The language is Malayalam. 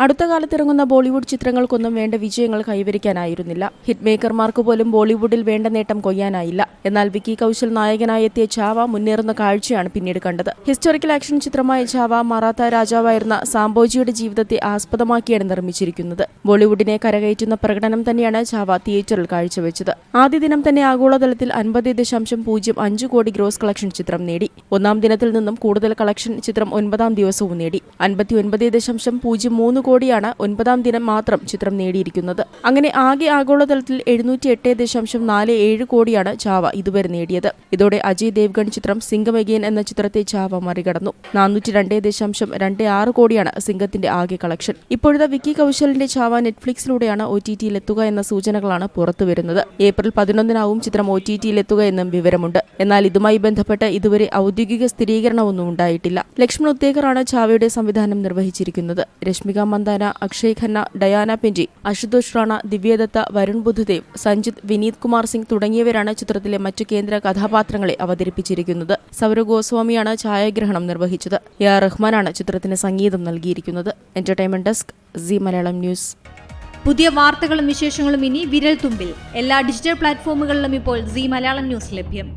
അടുത്ത കാലത്തിറങ്ങുന്ന ബോളിവുഡ് ചിത്രങ്ങൾക്കൊന്നും വേണ്ട വിജയങ്ങൾ കൈവരിക്കാനായിരുന്നില്ല. ഹിറ്റ് മേക്കർമാർക്ക് പോലും ബോളിവുഡിൽ വേണ്ട നേട്ടം കൊയ്യാനായില്ല. എന്നാൽ വിക്കി കൗശൽ നായകനായി എത്തിയ ചാവ മുന്നേറുന്ന കാഴ്ചയാണ് പിന്നീട് കണ്ടത്. ഹിസ്റ്റോറിക്കൽ ആക്ഷൻ ചിത്രമായ ചാവ മറാത്ത രാജാവായിരുന്ന സാംബോജിയുടെ ജീവിതത്തെ ആസ്പദമാക്കിയാണ് നിർമ്മിച്ചിരിക്കുന്നത്. ബോളിവുഡിനെ കരകയറ്റുന്ന പ്രകടനം തന്നെയാണ് ചാവ തിയേറ്ററിൽ കാഴ്ചവെച്ചത്. ആദ്യ ദിനം തന്നെ ആഗോളതലത്തിൽ അൻപത് ദശാംശം പൂജ്യം അഞ്ച് കോടി ഗ്രോസ് കളക്ഷൻ ചിത്രം നേടി. ഒന്നാം ദിനത്തിൽ നിന്നും കൂടുതൽ കളക്ഷൻ ചിത്രം ഒൻപതാം ദിവസവും നേടി. അൻപത്തി ഒൻപത് ദശാംശം പൂജ്യം മൂന്ന് കോടിയാണ് ഒൻപതാം ദിനം മാത്രം ചിത്രം നേടിയിരിക്കുന്നത്. അങ്ങനെ ആകെ ആഗോളതലത്തിൽ എഴുന്നൂറ്റി എട്ട് ദശാംശം നാല് ഏഴ് കോടിയാണ് ചാവ ഇതുവരെ നേടിയത്. ഇതോടെ അജയ് ദേവ്ഗൺ ചിത്രം സിംഗമഗേൻ എന്ന ചിത്രത്തെ ചാവ മറികടന്നു. നാനൂറ്റി രണ്ട് ദശാംശം രണ്ട് ആറ് കോടിയാണ് സിംഗത്തിന്റെ ആകെ കളക്ഷൻ. ഇപ്പോഴത്തെ വിക്കി കൌശലിന്റെ ചാവ നെറ്റ്ഫ്ലിക്സിലൂടെയാണ് ഒ ടി ടിയിൽ എത്തുക എന്ന സൂചനകളാണ് പുറത്തുവരുന്നത് ഏപ്രിൽ പതിനൊന്നിനാവും ചിത്രം ഒ ടി ടിയിൽ എത്തുക എന്നും വിവരമുണ്ട്. എന്നാൽ ഇതുമായി ബന്ധപ്പെട്ട് ഇതുവരെ ഔദ്യോഗിക സ്ഥിരീകരണമൊന്നും ഉണ്ടായിട്ടില്ല. ലക്ഷ്മൺ ഉത്തേക്കറാണ് ചാവയുടെ സംവിധാനം നിർവഹിച്ചിരിക്കുന്നത്. രശ്മിക മന്ദാന അക്ഷയ് ഖന്ന ഡയാന പെൻജി അശുതോഷ് റാണ ദിവ്യദത്ത വരുൺ ബുദ്ധദേവ് സഞ്ജിത് വിനീത് കുമാർ സിംഗ് തുടങ്ങിയവരാണ് ചിത്രത്തിലെ മറ്റു കേന്ദ്ര കഥാപാത്രങ്ങളെ അവതരിപ്പിച്ചിരിക്കുന്നത്. സൗരവ് ഗോസ്വാമിയാണ് ഛായാഗ്രഹണം നിർവഹിച്ചത്. എ ആർ റഹ്മാനാണ് ചിത്രത്തിന് സംഗീതം നൽകിയിരിക്കുന്നത്. Entertainment desk Zee Malayalam news പുതിയ വാർത്തകളും വിശേഷങ്ങളും ഇനി വിരൽ തുമ്പിൽ. എല്ലാ ഡിജിറ്റൽ പ്ലാറ്റ്ഫോമുകളിലും ഇപ്പോൾ സി മലയാളം ന്യൂസ് ലഭ്യം.